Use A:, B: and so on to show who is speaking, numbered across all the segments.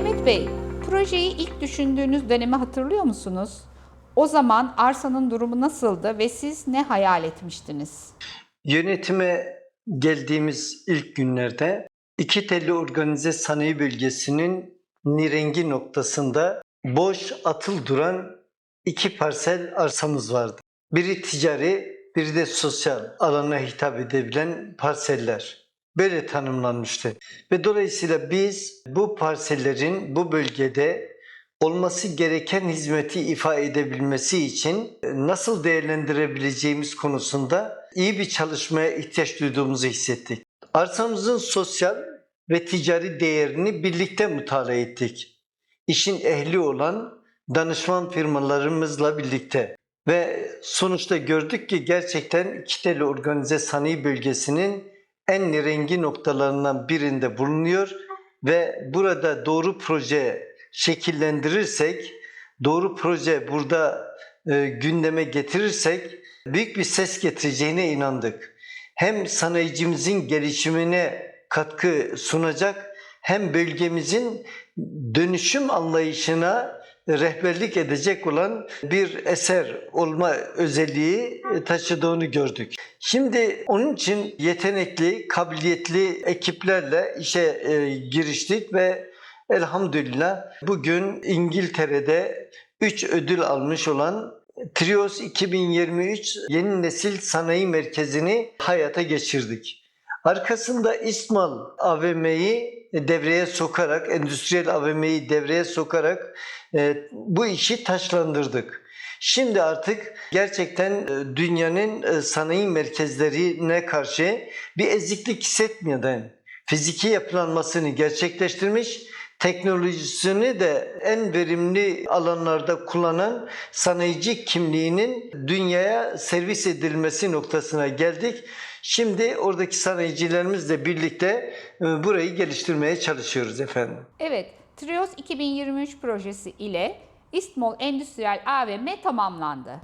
A: Mehmet Bey, projeyi ilk düşündüğünüz dönemi hatırlıyor musunuz? O zaman arsanın durumu nasıldı ve siz ne hayal etmiştiniz?
B: Yönetime geldiğimiz ilk günlerde iki telli organize sanayi bölgesinin nirengi noktasında boş atıl duran iki parsel arsamız vardı. Biri ticari, biri de sosyal alana hitap edebilen parseller. Böyle tanımlanmıştı. Ve dolayısıyla biz bu parsellerin bu bölgede olması gereken hizmeti ifa edebilmesi için nasıl değerlendirebileceğimiz konusunda iyi bir çalışmaya ihtiyaç duyduğumuzu hissettik. Arsamızın sosyal ve ticari değerini birlikte mutala ettik. İşin ehli olan danışman firmalarımızla birlikte ve sonuçta gördük ki gerçekten Kiteli Organize Sanayi Bölgesi'nin en rengi noktalarından birinde bulunuyor ve burada doğru proje şekillendirirsek, doğru proje burada e, gündeme getirirsek büyük bir ses getireceğine inandık. Hem sanayicimizin gelişimine katkı sunacak hem bölgemizin dönüşüm anlayışına rehberlik edecek olan bir eser olma özelliği taşıdığını gördük. Şimdi onun için yetenekli, kabiliyetli ekiplerle işe e, giriştik ve elhamdülillah bugün İngiltere'de 3 ödül almış olan Trios 2023 Yeni Nesil Sanayi Merkezi'ni hayata geçirdik. Arkasında İsmal AVM'yi devreye sokarak, endüstriyel AVM'yi devreye sokarak e, bu işi taşlandırdık. Şimdi artık gerçekten e, dünyanın e, sanayi merkezlerine karşı bir eziklik hissetmeden fiziki yapılanmasını gerçekleştirmiş, teknolojisini de en verimli alanlarda kullanan sanayici kimliğinin dünyaya servis edilmesi noktasına geldik. Şimdi oradaki sanayicilerimizle birlikte e, burayı geliştirmeye çalışıyoruz efendim.
A: Evet, Trios 2023 projesi ile İstmol Endüstriyel AVM tamamlandı.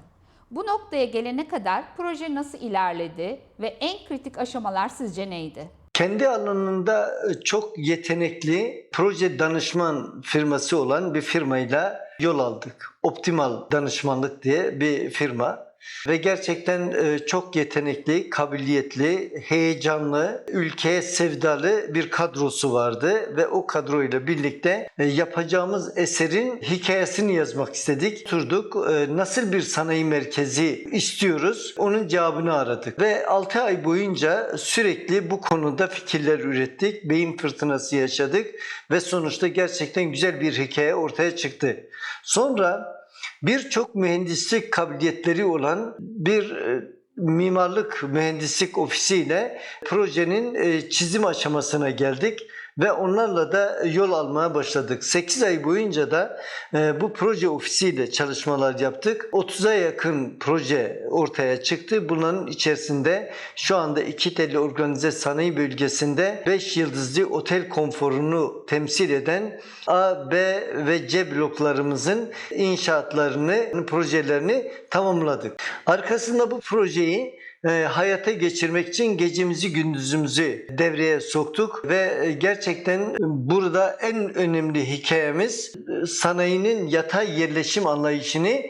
A: Bu noktaya gelene kadar proje nasıl ilerledi ve en kritik aşamalar sizce neydi?
B: Kendi alanında e, çok yetenekli proje danışman firması olan bir firmayla yol aldık. Optimal Danışmanlık diye bir firma. Ve gerçekten e, çok yetenekli, kabiliyetli, heyecanlı, ülkeye sevdalı bir kadrosu vardı ve o kadroyla birlikte e, yapacağımız eserin hikayesini yazmak istedik. Oturduk, e, nasıl bir sanayi merkezi istiyoruz, onun cevabını aradık. Ve 6 ay boyunca sürekli bu konuda fikirler ürettik, beyin fırtınası yaşadık ve sonuçta gerçekten güzel bir hikaye ortaya çıktı. Sonra birçok mühendislik kabiliyetleri olan bir e, mimarlık mühendislik ofisiyle projenin e, çizim aşamasına geldik ve onlarla da yol almaya başladık. 8 ay boyunca da e, bu proje ofisiyle çalışmalar yaptık. 30'a yakın proje ortaya çıktı. Bunların içerisinde şu anda iki telli organize sanayi bölgesinde 5 yıldızlı otel konforunu temsil eden A, B ve C bloklarımızın inşaatlarını, projelerini tamamladık. Arkasında bu projeyi e, hayata geçirmek için gecemizi gündüzümüzü devreye soktuk ve e, gerçekten burada en önemli hikayemiz e, sanayinin yatay yerleşim anlayışını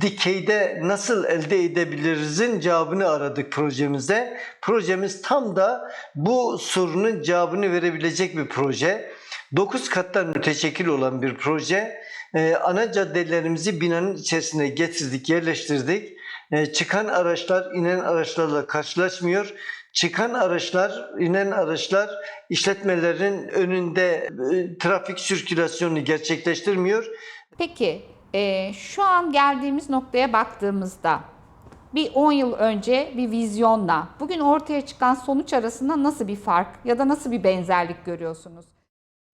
B: dikeyde nasıl elde edebilirizin cevabını aradık projemizde. Projemiz tam da bu sorunun cevabını verebilecek bir proje. 9 kattan müteşekkil olan bir proje. Ee, ana caddelerimizi binanın içerisine getirdik, yerleştirdik. Ee, çıkan araçlar inen araçlarla karşılaşmıyor. Çıkan araçlar, inen araçlar işletmelerin önünde e, trafik sirkülasyonunu gerçekleştirmiyor.
A: Peki, e, şu an geldiğimiz noktaya baktığımızda bir 10 yıl önce bir vizyonla bugün ortaya çıkan sonuç arasında nasıl bir fark ya da nasıl bir benzerlik görüyorsunuz?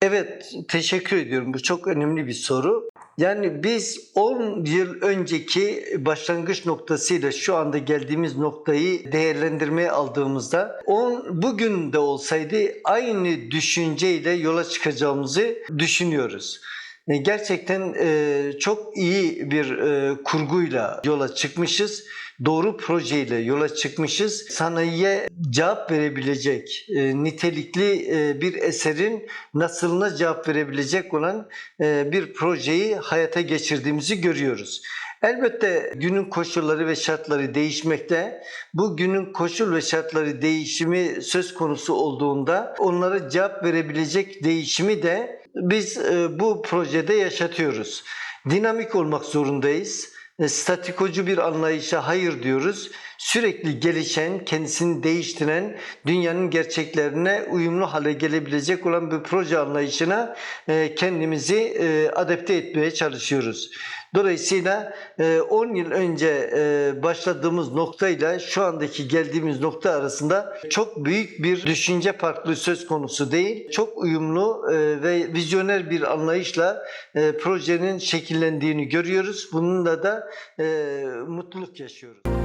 B: Evet, teşekkür ediyorum. Bu çok önemli bir soru. Yani biz 10 yıl önceki başlangıç noktasıyla şu anda geldiğimiz noktayı değerlendirmeye aldığımızda 10 bugün de olsaydı aynı düşünceyle yola çıkacağımızı düşünüyoruz. E, Gerçekten e, çok iyi bir e, kurguyla yola çıkmışız. Doğru projeyle yola çıkmışız. Sanayiye cevap verebilecek nitelikli bir eserin nasılına cevap verebilecek olan bir projeyi hayata geçirdiğimizi görüyoruz. Elbette günün koşulları ve şartları değişmekte. Bu günün koşul ve şartları değişimi söz konusu olduğunda onlara cevap verebilecek değişimi de biz e, bu projede yaşatıyoruz. Dinamik olmak zorundayız. E, Statikocu bir anlayışa hayır diyoruz. Sürekli gelişen, kendisini değiştiren, dünyanın gerçeklerine uyumlu hale gelebilecek olan bir proje anlayışına e, kendimizi e, adapte etmeye çalışıyoruz. Dolayısıyla e, 10 yıl önce e, başladığımız noktayla şu andaki geldiğimiz nokta arasında çok büyük bir düşünce farklılığı söz konusu değil. Çok uyumlu e, ve vizyoner bir anlayışla e, projenin şekillendiğini görüyoruz. Bununla da e, mutluluk yaşıyoruz.